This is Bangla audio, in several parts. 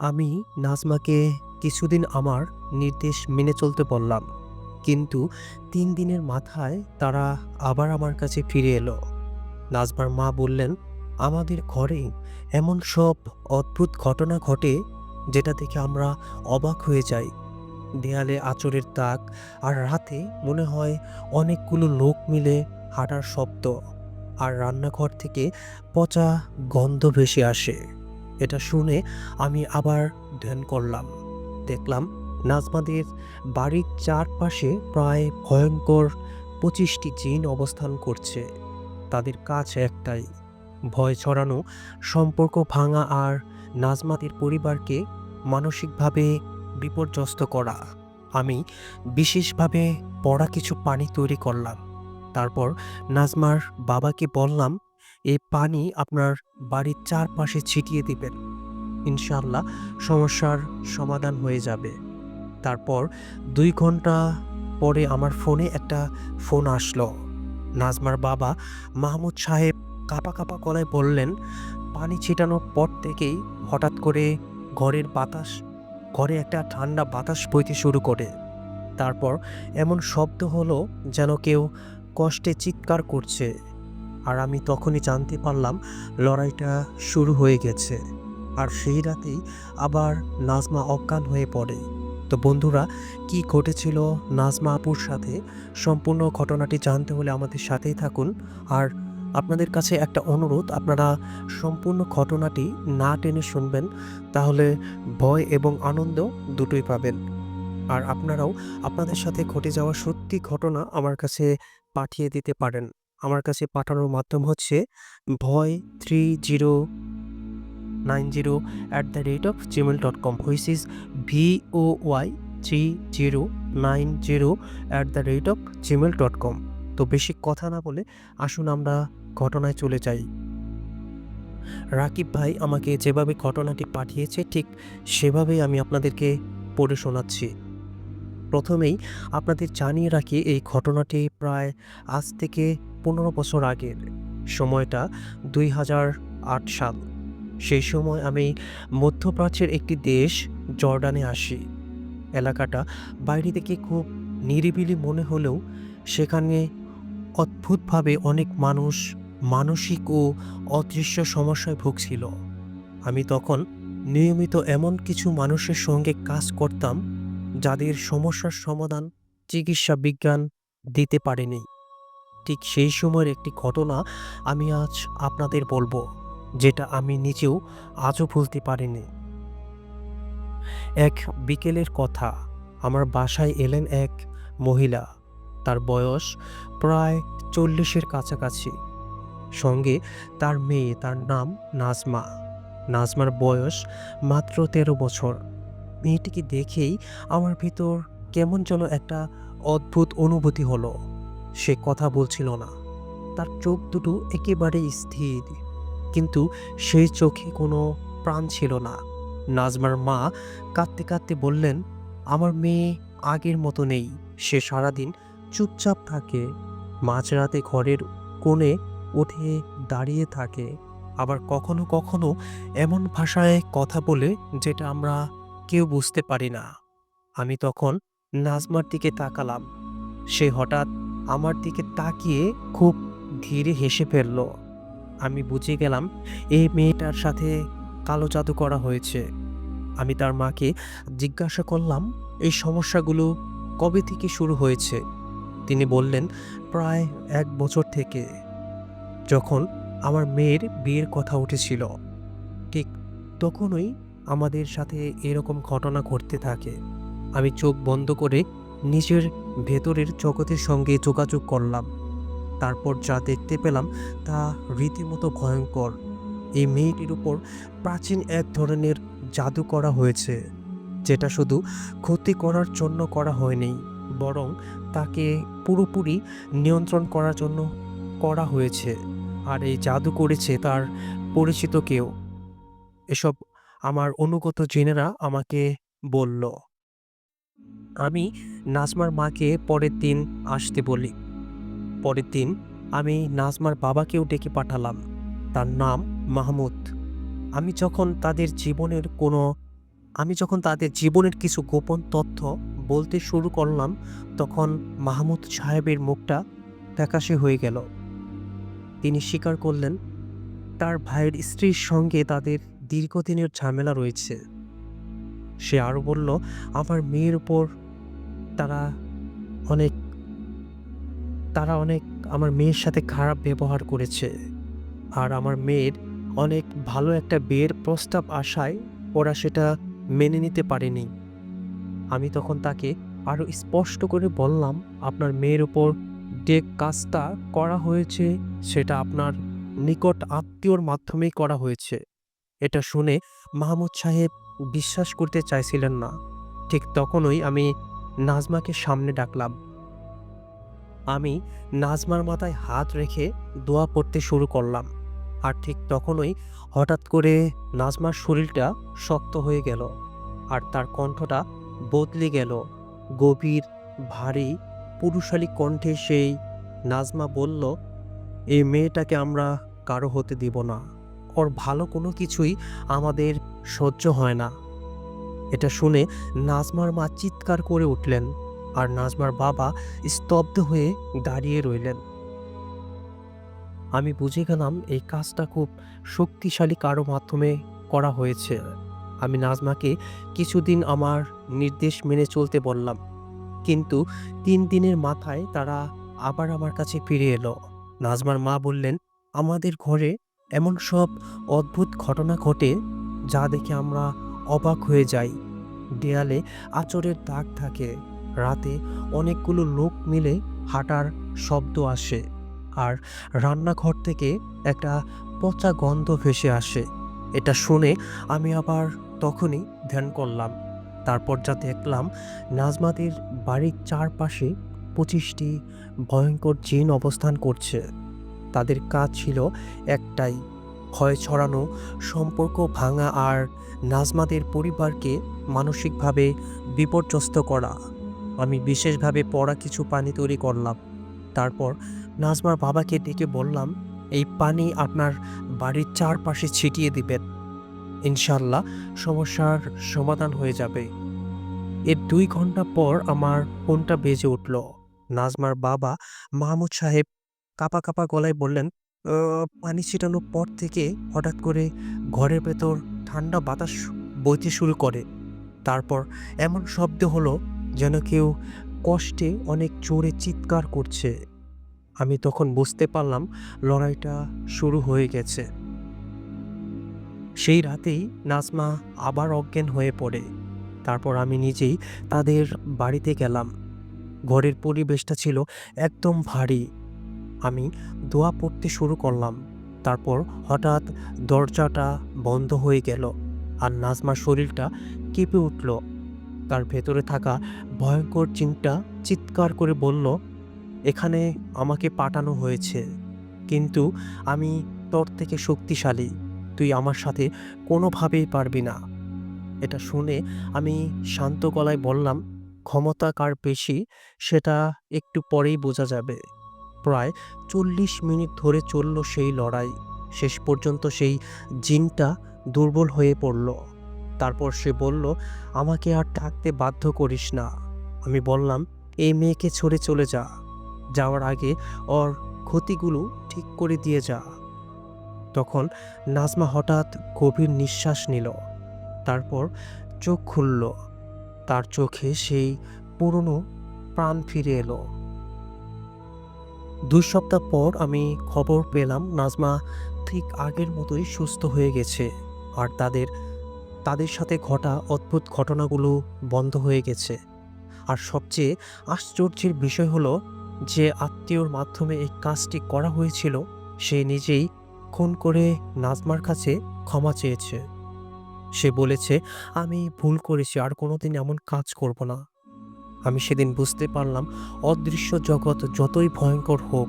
আমি নাজমাকে কিছুদিন আমার নির্দেশ মেনে চলতে বললাম, কিন্তু তিন দিনের মাথায় তারা আবার আমার কাছে ফিরে এলো। নাজমার মা বললেন, আমাদের ঘরে এমন সব অদ্ভুত ঘটনা ঘটে যেটা দেখে আমরা অবাক হয়ে যাই। দেয়ালে আচরের দাগ আর রাতে মনে হয় অনেকগুলো লোক মিলে হাঁটার শব্দ, আর রান্নাঘর থেকে পচা গন্ধ ভেসে আসে। এটা শুনে আমি আবার ধ্যান করলাম। দেখলাম নাজমাদের বাড়ির চারপাশে প্রায় ভয়ঙ্কর পঁচিশটি জিন অবস্থান করছে। তাদের কাজ একটাই, ভয় ছড়ানো, সম্পর্ক ভাঙা আর নাজমাদের পরিবারকে মানসিকভাবে বিপর্যস্ত করা। আমি বিশেষভাবে পড়া কিছু পানি তৈরি করলাম। তারপর নাজমার বাবাকে বললাম এই পানি আপনার বাড়ির চারপাশে ছিটিয়ে দিবেন। ইনশাল্লাহ সমস্যার সমাধান হয়ে যাবে। তারপর দুই ঘণ্টা পরে আমার ফোনে একটা ফোন আসলো। নাজমার বাবা মাহমুদ সাহেব কাপা কাপা গলায় বললেন, পানি ছিটানোর পর থেকেই হঠাৎ করে ঘরের বাতাস, ঘরে একটা ঠান্ডা বাতাস বইতে শুরু করে। তারপর এমন শব্দ হলো যেন কেউ কষ্টে চিৎকার করছে। আর আমি তখনই জানতে পারলাম লড়াইটা শুরু হয়ে গেছে। আর সেই রাতেই আবার নাজমা অজ্ঞান হয়ে পড়ে। তো বন্ধুরা, কি ঘটেছিল নাজমা আপুর সাথে? সম্পূর্ণ ঘটনাটি জানতে হলে আমাদের সাথেই থাকুন। আর আপনাদের কাছে একটা অনুরোধ, আপনারা সম্পূর্ণ ঘটনাটি না টেনে শুনবেন, তাহলে ভয় এবং আনন্দ দুটোই পাবেন। আর আপনারাও আপনাদের সাথে ঘটে যাওয়া সত্যি ঘটনা আমার কাছে পাঠিয়ে দিতে পারেন। আমার কাছে পাঠানোর মাধ্যম হচ্ছে ভয় three zero nine zero at the rate of Gmail dot com which is V O Y three zero nine zero at the rate of Gmail dot com তো বেশি কথা না বলে আসুন আমরা ঘটনায় চলে যাই। রাকিব ভাই আমাকে যেভাবে ঘটনাটি পাঠিয়েছে, ঠিক সেভাবেই আমি আপনাদেরকে পড়ে শোনাচ্ছি। প্রথমেই আপনাদের জানিয়ে রাখি, এই ঘটনাটি প্রায় আজ থেকে পনেরো বছর আগের সময়টা, দুই হাজার আট সাল। সেই সময় আমি মধ্যপ্রাচ্যের একটি দেশ জর্ডানে আসি। এলাকাটা বাইরে থেকে খুব নিরিবিলি মনে হলেও সেখানে অদ্ভুতভাবে অনেক মানুষ মানসিক ও অদৃশ্য সমস্যায় ভুগছিল। আমি তখন নিয়মিত এমন কিছু মানুষের সঙ্গে কাজ করতাম যাদের সমস্যার সমাধান চিকিৎসা বিজ্ঞান দিতে পারেনি। ঠিক সেই সময়ের একটি ঘটনা আমি আজ আপনাদের বলব, যেটা আমি নিজেও আজও ভুলতে পারিনি। এক বিকেলের কথা, আমার বাসায় এলেন এক মহিলা। তার বয়স প্রায় চল্লিশের কাছাকাছি। সঙ্গে তার মেয়ে, তার নাম নাজমা। নাজমার বয়স মাত্র তেরো বছর। মেয়েটিকে দেখেই আমার ভিতর কেমন যেন একটা অদ্ভুত অনুভূতি হলো। সে কথা বলছিল না। তার চোখ দুটো একেবারে স্থির। কিন্তু সেই চোখে কোনো প্রাণ ছিল না। নাজমার মা কাঁদতে কাঁদতে বললেন, আমার মেয়ে আগের মতো নেই। সে সারাদিন চুপচাপ থাকে। মাঝরাতে ঘরের কোণে উঠে দাঁড়িয়ে থাকে। আবার কখনো কখনো এমন ভাষায় কথা বলে যেটা আমরা কেউ বুঝতে পারি না। আমি তখন নাজমার দিকে তাকালাম। সে হঠাৎ আমার দিকে তাকিয়ে খুব ধীরে হেসে ফেলল। আমি বুঝে গেলাম, এই মেয়েটার সাথে কালো জাদু করা হয়েছে। আমি তার মাকে জিজ্ঞাসা করলাম, এই সমস্যাগুলো কবে থেকে শুরু হয়েছে? তিনি বললেন, প্রায় এক বছর থেকে। যখন আমার মেয়ের বিয়ের কথা উঠেছিল, ঠিক তখনই আমাদের সাথে এরকম ঘটনা ঘটতে থাকে। আমি চোখ বন্ধ করে নিজের ভেতরের জগতের সঙ্গে যোগাযোগ করলাম। তারপর যা দেখতে পেলাম তা রীতিমতো ভয়ঙ্কর। এই মেয়েটির উপর প্রাচীন এক ধরনের জাদু করা হয়েছে, যেটা শুধু ক্ষতি করার জন্য করা হয়নি, বরং তাকে পুরোপুরি নিয়ন্ত্রণ করার জন্য করা হয়েছে, আর এই জাদু করেছে তার পরিচিত কেউ। এসব আমার অনুগত জেনেরা আমাকে বলল, আমি নাজমার মাকে পরের দিন আসতে বলি। পরের দিন আমি নাজমার বাবাকেও ডেকে পাঠালাম। তার নাম মাহমুদ। আমি যখন তাদের জীবনের কোনো, আমি যখন তাদের জীবনের কিছু গোপন তথ্য বলতে শুরু করলাম, তখন মাহমুদ সাহেবের মুখটা ফ্যাকাশে হয়ে গেল। তিনি স্বীকার করলেন, তার ভাইয়ের স্ত্রীর সঙ্গে তাদের দীর্ঘদিনের ঝামেলা রয়েছে। সে আরও বলল, আমার মেয়ের উপর তারা অনেক তারা অনেক আমার মেয়ের সাথে খারাপ ব্যবহার করেছে। আর আমার মেয়ের অনেক ভালো একটা বিয়ের প্রস্তাব আসায় ওরা সেটা মেনে নিতে পারেনি। আমি তখন তাকে আরও স্পষ্ট করে বললাম, আপনার মেয়ের উপর যে কাজটা করা হয়েছে, সেটা আপনার নিকট আত্মীয়র মাধ্যমেই করা হয়েছে। এটা শুনে মাহমুদ সাহেব বিশ্বাস করতে চাইছিলেন না। ঠিক তখনই আমি নাজমাকে সামনে ডাকলাম। আমি নাজমার মাথায় হাত রেখে দোয়া পড়তে শুরু করলাম আর ঠিক তখনই হঠাৎ করে নাজমার শরীরটা শক্ত হয়ে গেল আর তার কণ্ঠটা বদলে গেল। গভীর, ভারী, পুরুষালী কণ্ঠে সেই নাজমা বলল, এই মেয়েটাকে আমরা কারও হতে দিব না। ওর ভালো কোনো কিছুই আমাদের সহ্য হয় না। এটা শুনে নাজমার মা চিৎকার করে উঠলেন আর নাজমার বাবা স্তব্ধ হয়ে দাঁড়িয়ে রইলেন। আমি বুঝে গেলাম এই কাজটা খুব শক্তিশালী কারও মাধ্যমে করা হয়েছে। আমি নাজমাকে কিছুদিন আমার নির্দেশ মেনে চলতে বললাম, কিন্তু তিন দিনের মাথায় তারা আবার আমার কাছে ফিরে এলো। নাজমার মা বললেন, আমাদের ঘরে এমন সব অদ্ভুত ঘটনা ঘটে যা দেখে আমরা অবাক হয়ে যাই। দেয়ালে আচরের দাগ থাকে। রাতে অনেকগুলো লোক মিলে হাঁটার শব্দ আসে আর রান্নাঘর থেকে একটা পচা গন্ধ ভেসে আসে। এটা শুনে আমি আবার তখনই ধ্যান করলাম। তারপর যা দেখলাম, নাজমাদের বাড়ির চারপাশে পঁচিশটি ভয়ঙ্কর জিন অবস্থান করছে। তাদের কাজ ছিল একটাই, ভয় ছড়ানো, সম্পর্ক ভাঙা আর নাজমাদের পরিবারকে মানসিকভাবে বিপর্যস্ত করা। আমি বিশেষভাবে পড়া কিছু পানি তৈরি করলাম। তারপর নাজমার বাবাকে ডেকে বললাম, এই পানি আপনার বাড়ির চারপাশে ছিটিয়ে দিবেন। ইনশাল্লাহ সমস্যার সমাধান হয়ে যাবে। এর দুই ঘণ্টা পর আমার ফোনটা বেজে উঠল। নাজমার বাবা মাহমুদ সাহেব কাপা কাপা গলায় বললেন পানি ছিটানোর পর থেকে হঠাৎ করে ঘরের ভেতর ঠান্ডা বাতাস বইতে শুরু করে। তারপর এমন শব্দ হলো যেন কেউ কষ্টে অনেক জোরে চিৎকার করছে। আমি তখন বুঝতে পারলাম লড়াইটা শুরু হয়ে গেছে। সেই রাতেই নাজমা আবার অজ্ঞান হয়ে পড়ে। তারপর আমি নিজেই তাদের বাড়িতে গেলাম। ঘরের পরিবেশটা ছিল একদম ভারী। আমি দোয়া পড়তে শুরু করলাম। তারপর হঠাৎ দরজাটা বন্ধ হয়ে গেল আর নাজমার শরীরটা কেঁপে উঠল। তার ভেতরে থাকা ভয়ঙ্কর চিন্তা চিৎকার করে বলল, এখানে আমাকে পাঠানো হয়েছে, কিন্তু আমি তোর থেকে শক্তিশালী, তুই আমার সাথে কোনোভাবেই পারবি না। এটা শুনে আমি শান্ত গলায় বললাম, ক্ষমতা কার বেশি, সেটা একটু পরেই বোঝা যাবে। প্রায় চল্লিশ মিনিট ধরে চলল সেই লড়াই। শেষ পর্যন্ত সেই জিনটা দুর্বল হয়ে পড়ল। তারপর সে বলল, আমাকে আর থাকতে বাধ্য করিস না। আমি বললাম, এই মেয়েকে ছড়ে চলে যা। যাওয়ার আগে ওর ক্ষতিগুলো ঠিক করে দিয়ে যা। তখন নাজমা হঠাৎ গভীর নিঃশ্বাস নিল। তারপর চোখ খুলল। তার চোখে সেই পুরনো প্রাণ ফিরে এলো। দুই সপ্তাহ পর আমি খবর পেলাম নাজমা ঠিক আগের মতোই সুস্থ হয়ে গেছে আর তাদের তাদের সাথে ঘটা অদ্ভুত ঘটনাগুলো বন্ধ হয়ে গেছে। আর সবচেয়ে আশ্চর্যের বিষয় হলো যে আত্মীয়র মাধ্যমে এই কাজটি করা হয়েছিল, সে নিজেই খুন করে নাজমার কাছে ক্ষমা চেয়েছে। সে বলেছে, আমি ভুল করেছি, আর কোনোদিন এমন কাজ করব না। আমি সেদিন বুঝতে পারলাম, অদৃশ্য জগৎ যতই ভয়ঙ্কর হোক,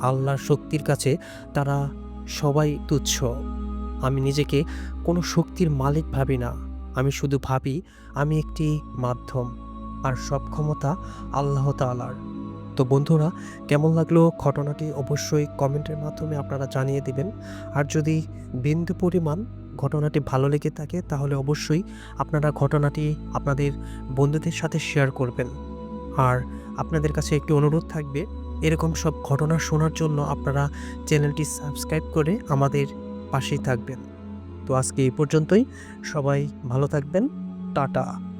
আল্লাহর শক্তির কাছে তারা সবাই তুচ্ছ। আমি নিজেকে কোনো শক্তির মালিক ভাবি না। আমি শুধু ভাবি, আমি একটি মাধ্যম, আর সব ক্ষমতা আল্লাহ তালার তো বন্ধুরা, কেমন লাগল ঘটনাটি অবশ্যই কমেন্টের মাধ্যমে আপনারা জানিয়ে দিবেন। আর যদি বিন্দু পরিমাণ ঘটনাটি ভালো লেগে থাকে, তাহলে অবশ্যই আপনারা ঘটনাটি আপনাদের বন্ধুদের সাথে শেয়ার করবেন। আর আপনাদের কাছে একটি অনুরোধ থাকবে, এরকম সব ঘটনা শোনার জন্য আপনারা চ্যানেলটি সাবস্ক্রাইব করে আমাদের পাশেই থাকবেন। তো আজকে এই পর্যন্তই, সবাই ভালো থাকবেন, টাটা।